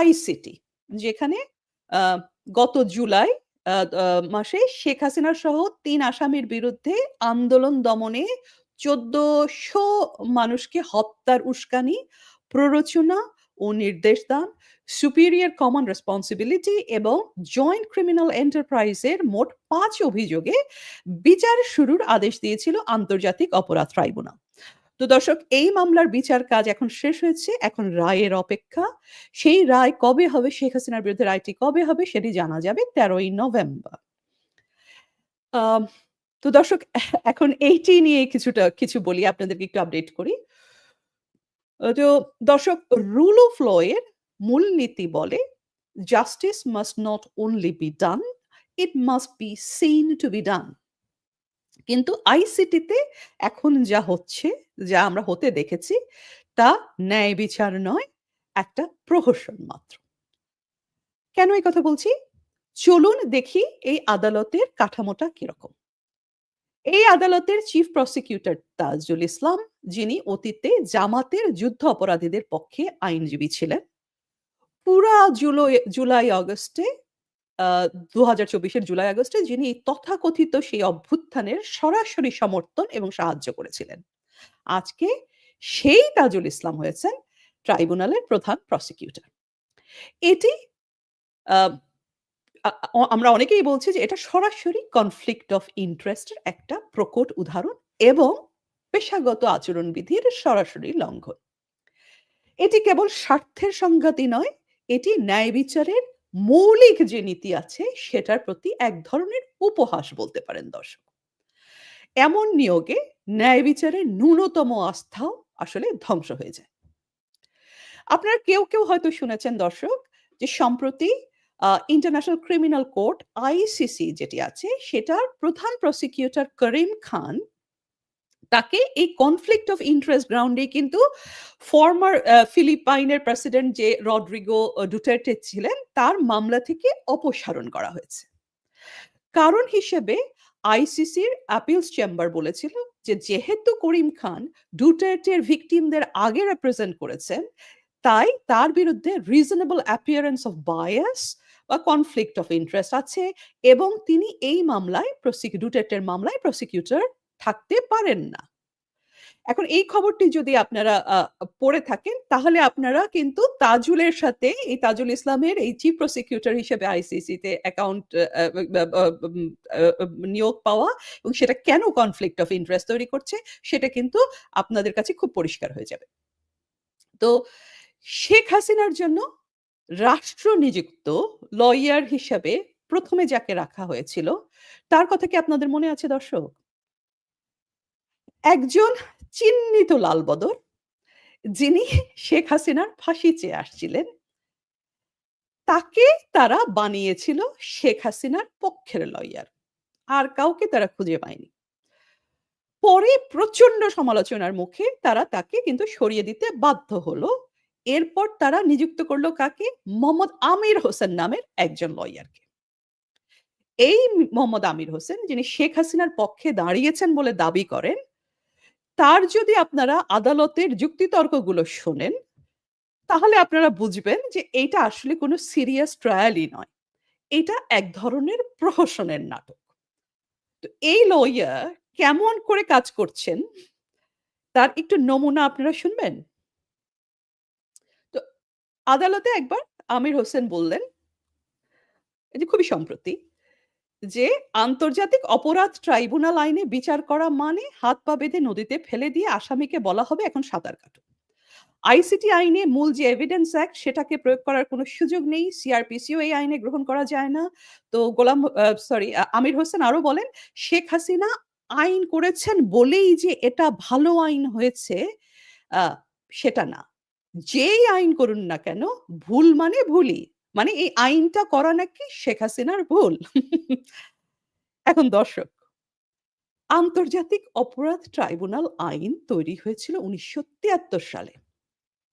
ICT, যেখানে গত জুলাই মাসে শেখ হাসিনা সহ তিন আসামির বিরুদ্ধে আন্দোলন দমনে চোদ্দশো মানুষকে হত্যার উস্কানি, প্ররোচনা ও নির্দেশ দান সুপিরিয়র কমন রেসপন্সিবিলিটি এবং জয়েন্ট ক্রিমিনাল এন্টারপ্রাইজের মোট পাঁচ অভিযোগে বিচার শুরুর আদেশ দিয়েছিল আন্তর্জাতিক অপরাধ ট্রাইব্যুনাল। তো দর্শক, এই মামলার বিচার কাজ এখন শেষ হয়েছে। এখন রায়ের অপেক্ষা। সেই রায় কবে হবে? শেখ হাসিনার বিরুদ্ধে রায়টি কবে হবে? সেটি জানা যাবে তেরোই নভেম্বর। তো দর্শক, এখন এইটি নিয়ে কিছুটা, কিছু বলি। আপনাদেরকে একটু আপডেট করি। তো দর্শক রুল অফ ল এর মূলনীতি বলে justice must not only be done it must be seen to be done কিন্তু আইসিটিতে এখন যা হচ্ছে, যা আমরা হতে দেখেছি, তা ন্যায় বিচার নয়, একটা প্রহসন মাত্র। কেন এই কথা বলছি? চলুন দেখি এই আদালতের কাঠামোটা কীরকম। এই আদালতের চিফ প্রসিকিউটর তাজুল ইসলাম, যিনি অতীতে জামাতের যুদ্ধ অপরাধীদের পক্ষে আইনজীবী ছিলেন, পুরা জুলাই জুলাই, অগস্টে দু চব্বিশের জুলাই আগস্টে যিনি তথাকথিত সেই অভ্যুত্থানের সরাসরি সমর্থন এবং সাহায্য করেছিলেন। আজকে সেই তাজুল ইসলাম হয়েছেন ট্রাইব্যুনালের প্রধান প্রসিকিউটর। এটি আমরা অনেকেই বলছি যে এটা সরাসরি কনফ্লিক্ট অফ ইন্টারেস্টের একটা প্রকট উদাহরণ এবং পেশাগত আচরণবিধির সরাসরি লঙ্ঘন। এটি কেবল স্বার্থের সংঘাতই নয়, এটি ন্যায় বিচারের মৌলিক যে নীতি আছে, সেটার প্রতি এক ধরনের উপহাস বলতে পারেন দর্শক। এমন নিয়োগে ন্যায় বিচারের ন্যূনতম আস্থাও আসলে ধ্বংস হয়ে যায়। আপনার কেউ কেউ হয়তো শুনেছেন দর্শক যে সম্প্রতি ইন্টারন্যাশনাল ক্রিমিনাল কোর্ট আইসিসি যেটি আছে, সেটার প্রধান প্রসিকিউটর করিম খান তাকে এই কনফ্লিক্ট অফ ইন্টারেস্ট গ্রাউন্ডে কিন্তু ফর্মার ফিলিপাইনের প্রেসিডেন্ট যে রড্রিগো ডুটার্টে ছিলেন, তার মামলা থেকে অপসারণ করা হয়েছে। কারণ হিসেবে আইসিসির অ্যাপিলস চেম্বার বলেছিল যে যেহেতু করিম খান ডুটার্টের ভিকটিমদের আগে রিপ্রেজেন্ট করেছেন, তাই তার বিরুদ্ধে রিজনেবল অ্যাপিয়ারেন্স অফ বায়াস বা কনফ্লিক্ট অফ ইন্টারেস্ট আছে এবং তিনি এই মামলায় প্রসিকিউটের মামলায় প্রসিকিউটর থাকতে পারেন না। এখন এই খবরটি যদি আপনারা পড়ে থাকেন, তাহলে আপনারা কিন্তু তাজুলের সাথে, এই তাজুল ইসলামের এই চিফ প্রসিকিউটর হিসেবে আইসিসিতে অ্যাকাউন্ট নিয়োগ পাওয়া এবং সেটা কেন কনফ্লিক্ট অফ ইন্টারেস্ট তৈরি করছে, সেটা কিন্তু আপনাদের কাছে খুব পরিষ্কার হয়ে যাবে। তো শেখ হাসিনার জন্য রাষ্ট্র নিযুক্ত লয়ার হিসাবে প্রথমে যাকে রাখা হয়েছিল, তার কথা কি আপনাদের মনে আছে দর্শক? একজন চিহ্নিত লালবদর, যিনি শেখ হাসিনার ফাঁসি চেয়ে আসছিলেন, তাকে তারা বানিয়েছিল শেখ হাসিনার পক্ষের লয়ার। আর কাউকে তারা খুঁজে পায়নি। পরে প্রচণ্ড সমালোচনার মুখে তারা তাকে কিন্তু সরিয়ে দিতে বাধ্য হলো। এরপর তারা নিযুক্ত করল কাকে? মোহাম্মদ আমির হোসেন নামের একজন লয়ারকে। এই মোহাম্মদ আমির হোসেন, যিনি শেখ হাসিনার পক্ষে দাঁড়িয়েছেন বলে দাবি করেন তার যদি আপনারা আদালতের যুক্তিতর্কগুলো শোনেন, তাহলে আপনারা বুঝবেন যে এটা আসলে কোনো সিরিয়াস ট্রায়ালই নয়। এটা এক ধরনের প্রহসনের নাটক। তো এই লয়ার কেমন করে কাজ করছেন, তার একটু নমুনা আপনারা শুনবেন? তো আদালতে একবার আমির হোসেন বললেন এটি খুবই সম্প্রতি যে আন্তর্জাতিক অপরাধ ট্রাইব্যুনাল আইনে বিচার করা মানে হাত পা বেঁধে নদীতে ফেলে দিয়ে আসামিকে বলা হবে এখন সাঁতার কাটো। আইসিটি আইনে মূল যে এভিডেন্স অ্যাক্ট সেটাকে প্রয়োগ করার কোনো সুযোগ নেই সিআরপিসিও এই আইনে গ্রহণ করা যায় না। তো গোলাম সরি আমির হোসেন আরও বলেন, শেখ হাসিনা আইন করেছেন বলেই যে এটা ভালো আইন হয়েছে সেটা না। যেই আইন করুন না কেন, ভুল মানে ভুলই। মানে এই আইনটা করা নাকি শেখ হাসিনার ভুল? এখন দর্শক, আন্তর্জাতিক অপরাধ ট্রাইব্যুনাল আইন তৈরি হয়েছিল উনিশশো তিয়াত্তর সালে।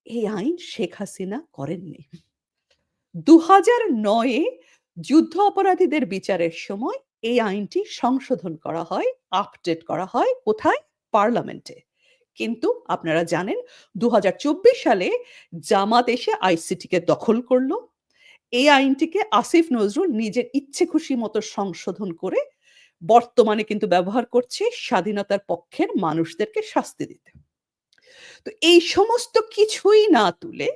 এই আইন শেখ হাসিনা করেননি। দু হাজার নয়ে যুদ্ধ অপরাধীদের বিচারের সময় এই আইনটি সংশোধন করা হয়, আপডেট করা হয় কোথায়? পার্লামেন্টে। কিন্তু আপনারা জানেন ২০২৪ সালে জামাত এসে আইসিটিকে দখল করল। এই আইনটিকে আসিফ নজরুল নিজের ইচ্ছে খুশি মতো সংশোধন করে বর্তমানে কিন্তু ব্যবহার করছে স্বাধীনতার পক্ষের মানুষদেরকে শাস্তি দিতে। তো এই সমস্ত কিছুই না তুলে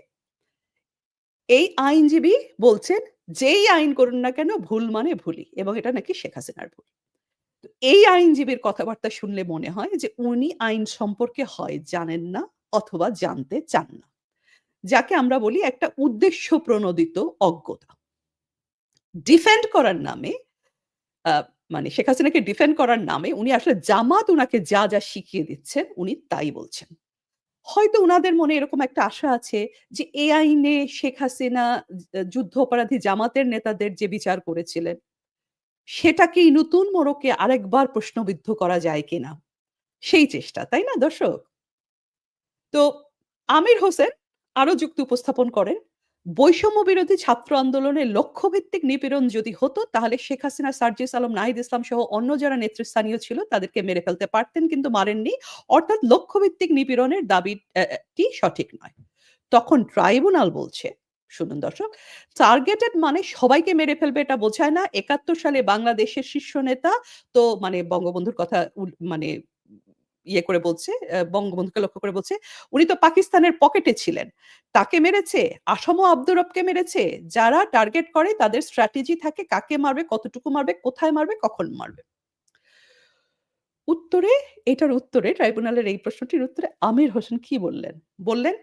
এই আইনজীবী বলছেন, যেই আইন করুন না কেন ভুল মানে ভুলই এবং এটা নাকি শেখ হাসিনার ভুল। এই আইনজীবীর কথাবার্তা শুনলে মনে হয় যে উনি আইন সম্পর্কে হয় জানেন না অথবা জানতে চান না। যাকে আমরা বলি একটা উদ্দেশ্য প্রণোদিত অজ্ঞতা। ডিফেন্ড করার নামে মানে শেখ হাসিনাকে ডিফেন্ড করার নামে উনি আসলে জামাত উনাকে যা, যা শিখিয়ে দিচ্ছেন উনি তাই বলছেন। হয়তো উনাদের মনে এরকম একটা আশা আছে যে এ আইনে শেখ হাসিনা যুদ্ধ অপরাধী জামাতের নেতাদের যে বিচার করেছিলেন, সেটাকেই নতুন মোড়কে আরেকবার প্রশ্নবিদ্ধ করা যায় কিনা? সেই চেষ্টা, তাই না দর্শক? তো আমির হোসেন আরও যুক্তি উপস্থাপন করেন, বৈষম্য বিরোধী ছাত্র আন্দোলনের লক্ষ্যভিত্তিক নিপীড়ন যদি হতো তাহলে শেখ হাসিনা, সার্জিস আলম, নাহিদ ইসলাম সহ অন্য যারা নেতৃস্থানীয় ছিল তাদেরকে মেরে ফেলতে পারতেন কিন্তু মারেননি। অর্থাৎ লক্ষ্যভিত্তিক নিপীড়নের দাবি অ্যা অ্যা সঠিক নয়। তখন ট্রাইব্যুনাল বলছে, শুনুন দর্শক, টার্গেটেড মানে সবাইকে মেরে ফেলবে এটা বোঝায় না। ৭১ সালে বাংলাদেশের শীর্ষ নেতা তো মানে বঙ্গবন্ধুর কথা মানে ইয়ে করে বলছে, বঙ্গবন্ধুকে লক্ষ্য করে বলছে, উনি তো পাকিস্তানের পকেটে ছিলেন। তাকে মেরেছে, আসাম ও আব্দুর রবকে মেরেছে। যারা টার্গেট করে তাদের স্ট্র্যাটেজি থাকে কাকে মারবে, কতটুকু মারবে, কোথায় মারবে, কখন মারবে। উত্তরে এটার উত্তরে ট্রাইব্যুনালের এই প্রশ্নটির উত্তরে আমির হোসেন কি বললেন? বললেন,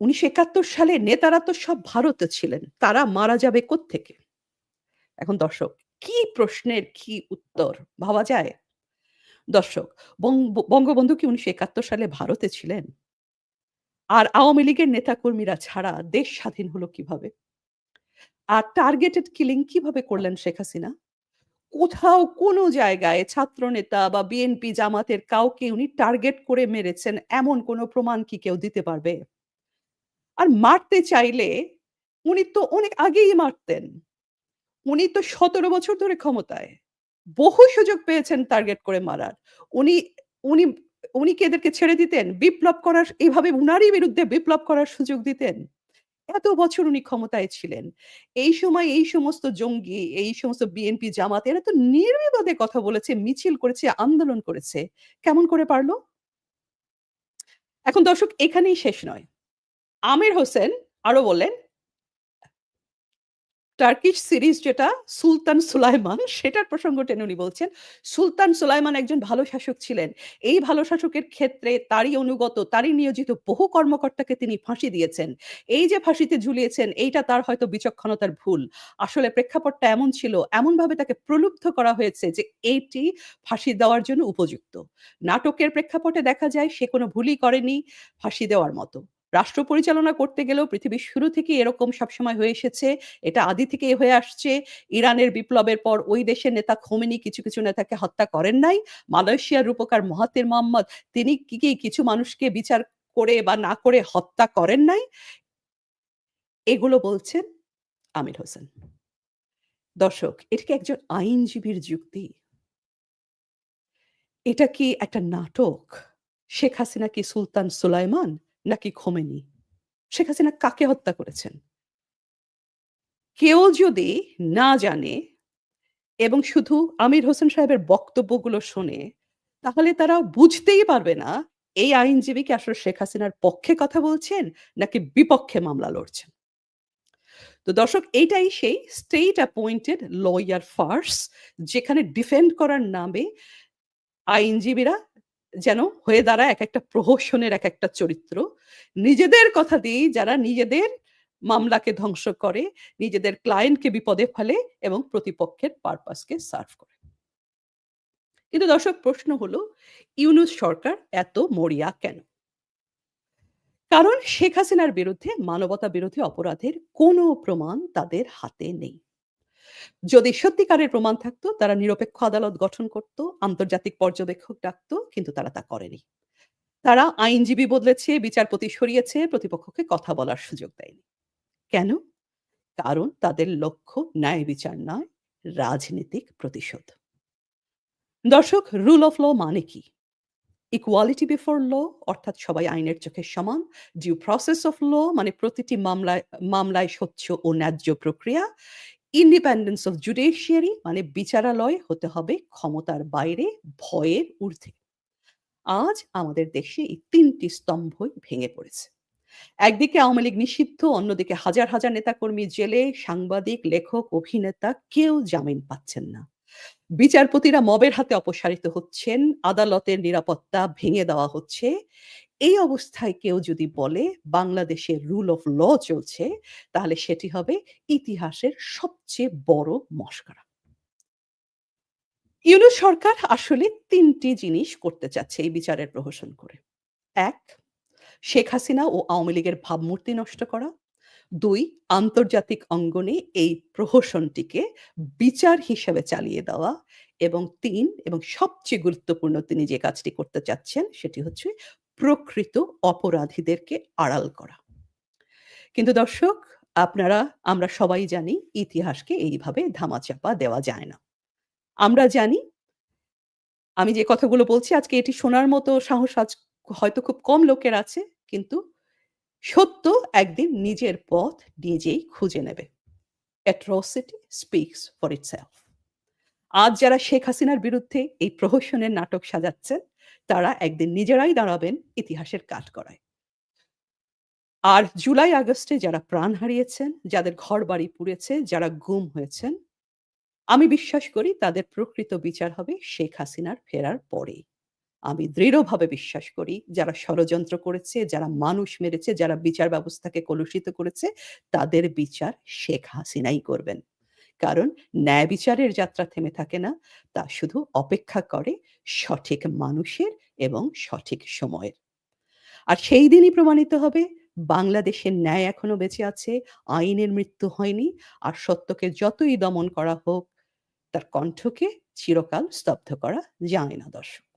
১৯৭১ সালে নেতারা তো সব ভারতে ছিলেন। তারা মারা যাবে কোত্থেকে? এখন দর্শক, কি প্রশ্নের কি উত্তর ভাবা যায়? দর্শক, বঙ্গবন্ধু কি ১৯৭১ সালে ভারতে ছিলেন? আর আওয়ামী লীগের নেতাকর্মীরা ছাড়া দেশ স্বাধীন হলো কীভাবে? আর টার্গেটেড কিলিং কীভাবে করলেন শেখ হাসিনা? কোথাও কোনো জায়গায় ছাত্রনেতা বা বিএনপি জামাতের কাউকে উনি টার্গেট করে মেরেছেন এমন কোনো প্রমাণ কি কেউ দিতে পারবে? আর মারতে চাইলে উনি তো অনেক আগেই মারতেন। উনি তো ১৭ বছর ধরে ক্ষমতায়। বহু সুযোগ পেয়েছেন টার্গেট করে মারার। উনি উনি উনি কি এদেরকে ছেড়ে দিতেন? বিপ্লব করার এভাবে উনারই বিরুদ্ধে বিপ্লব করার সুযোগ দিতেন? এত বছর উনি ক্ষমতায় ছিলেন। এই সময় এই সমস্ত জঙ্গি, এই সমস্ত বিএনপি জামাত এরা তো নির্বিবাদে কথা বলেছে, মিছিল করেছে, আন্দোলন করেছে। কেমন করে পারল? এখন দর্শক এখানেই শেষ নয়। আমির হোসেন আরও বললেন টার্কিশ সিরিজ যেটা সুলতান সুলাইমান সেটার প্রসঙ্গ টেনে উনি বলছেন, সুলতান সুলাইমান একজন ভালো শাসক ছিলেন। এই ভালো শাসকের ক্ষেত্রে তারই অনুগত, তারই নিয়োজিত বহু কর্মকর্তাকে তিনি ফাঁসি দিয়েছেন। এই যে ফাঁসিতে ঝুলিয়েছেন এইটা তার হয়তো বিচক্ষণতার ভুল। আসলে প্রেক্ষাপটটা এমন ছিল, এমনভাবে তাকে প্রলুব্ধ করা হয়েছে যে এটি ফাঁসি দেওয়ার জন্য উপযুক্ত। নাটকের প্রেক্ষাপটে দেখা যায় সে কোনো ভুলই করেনি ফাঁসি দেওয়ার মতো। রাষ্ট্র পরিচালনা করতে গেলেও পৃথিবীর শুরু থেকেই এরকম সবসময় হয়ে এসেছে। এটা আদি থেকে হয়ে আসছে। ইরানের বিপ্লবের পর ওই দেশের নেতা খোমেনি কিছু, কিছু নেতাকে হত্যা করেন নাই। মালয়েশিয়ার রূপকার মহাতির মোহাম্মদ তিনি কি, কি কিছু মানুষকে বিচার করে বা না করে হত্যা করেন নাই? এগুলো বলছেন আমির হোসেন। দর্শক, এটা কি একজন আইনজীবীর যুক্তি? এটা কি একটা নাটক? শেখ হাসিনা কি সুলতান সুলাইমান নাকি খোমেনি? শেখ হাসিনা কাকে হত্যা করেছেন? কেউ যদি না জানে এবং শুধু আমির হোসেন সাহেবের বক্তব্যগুলো শোনে, তাহলে তারা বুঝতেই পারবে না এই আইনজীবী কি আসলে শেখ হাসিনার পক্ষে কথা বলছেন নাকি বিপক্ষে মামলা লড়ছেন। তো দর্শক এইটাই সেই স্টেট অ্যাপয়েন্টেড লয়ার ফার্স যেখানে ডিফেন্ড করার নামে আইনজীবীরা যেন হয়ে দাঁড়ায় এক একটা প্রহসনের এক একটা চরিত্র। নিজেদের কথা দিয়েই যারা নিজেদের মামলাকে ধ্বংস করে, নিজেদের ক্লায়েন্টকে বিপদে ফেলে এবং প্রতিপক্ষের পারপাস কে সার্ভ করে। কিন্তু দর্শক প্রশ্ন হলো ইউনুস সরকার এত মরিয়া কেন? কারণ শেখ হাসিনার বিরুদ্ধে মানবতা বিরোধী অপরাধের কোনো প্রমাণ তাদের হাতে নেই। যদি সত্যিকারের প্রমাণ থাকতো তারা নিরপেক্ষ আদালত গঠন করত, আন্তর্জাতিক পর্যবেক্ষক ডাকত, কিন্তু তারা তা করেনি। তারা আইনজীবী বদলেছে, বিচারপতি সরিয়েছে, প্রতিপক্ষকে কথা বলার সুযোগ দেয়নি। কেন? কারণ তাদের লক্ষ্য ন্যায় বিচার নয়, রাজনীতিক প্রতিশোধ। দর্শক রুল অফ ল মানে কি? ইকুয়ালিটি বিফোর ল অর্থাৎ সবাই আইনের চোখে সমান, ডিউ প্রসেস অফ ল মানে প্রতিটি মামলায় মামলায় স্বচ্ছ ও ন্যায্য প্রক্রিয়া, ইন্ডিপেন্ডেন্স অফ জুডিশিয়ারি মানে বিচারালয় হতে হবে ক্ষমতার বাইরে, ভয়ের ঊর্ধ্বে। আজ আমাদের দেশে এই ৩ টি স্তম্ভই ভেঙে পড়েছে। একদিকে আওয়ামী লীগ নিষিদ্ধ, অন্যদিকে হাজার, হাজার নেতাকর্মী জেলে, সাংবাদিক, লেখক, অভিনেতা কেউ জামিন পাচ্ছেন না। বিচারপতিরা মবের হাতে অপসারিত হচ্ছেন, আদালতের নিরাপত্তা ভেঙে দেওয়া হচ্ছে। এই অবস্থায় কেউ যদি বলে বাংলাদেশে রুল অফ ল চলছে, তাহলে সেটি হবে ইতিহাসের সবচেয়ে বড় মশকরা। ইউনূস সরকার আসলে ৩ টি জিনিস করতে চাচ্ছে এই বিচারের প্রহসন করে। ১ শেখ হাসিনা ও আওয়ামী লীগের ভাবমূর্তি নষ্ট করা। দুই আন্তর্জাতিক অঙ্গনে এই প্রহসনটিকে বিচার হিসেবে চালিয়ে দেওয়া এবং তিন এবং সবচেয়ে গুরুত্বপূর্ণ তিনি যে কাজটি করতে চাচ্ছেন সেটি হচ্ছে প্রকৃত অপরাধীদেরকে আড়াল করা। কিন্তু দর্শক আপনারা আমরা সবাই জানি ইতিহাসকে এইভাবে ধামাচাপা দেওয়া যায় না। আমরা জানি আমি যে কথাগুলো বলছি আজকে এটি শোনার মতো সাহস আজ হয়তো খুব কম লোকের আছে। কিন্তু সত্য একদিন নিজের পথ নিজেই খুঁজে নেবে। Atrocity speaks for itself. আজ যারা শেখ হাসিনার বিরুদ্ধে এই প্রহসনের নাটক সাজাচ্ছেন, তারা একদিন নিজেরাই দাঁড়াবেন ইতিহাসের কাঠগড়ায়। আর জুলাই আগস্টে যারা প্রাণ হারিয়েছেন, যাদের ঘরবাড়ি পুড়েছে, যারা গুম হয়েছেন, আমি বিশ্বাস করি তাদের প্রকৃত বিচার হবে শেখ হাসিনার ফেরার পরেই। আমি দৃঢ়ভাবে বিশ্বাস করি যারা ষড়যন্ত্র করেছে, যারা মানুষ মেরেছে, যারা বিচার ব্যবস্থাকে কলুষিত করেছে, তাদের বিচার শেখ হাসিনাই করবেন। কারণ ন্যায় বিচারের যাত্রা থেমে থাকে না, তা শুধু অপেক্ষা করে সঠিক মানুষের এবং সঠিক সময়ের। আর সেই দিনই প্রমাণিত হবে বাংলাদেশের ন্যায় এখনও বেঁচে আছে, আইনের মৃত্যু হয়নি, আর সত্যকে যতই দমন করা হোক, তার কণ্ঠকে চিরকাল স্তব্ধ করা যায় না দর্শক।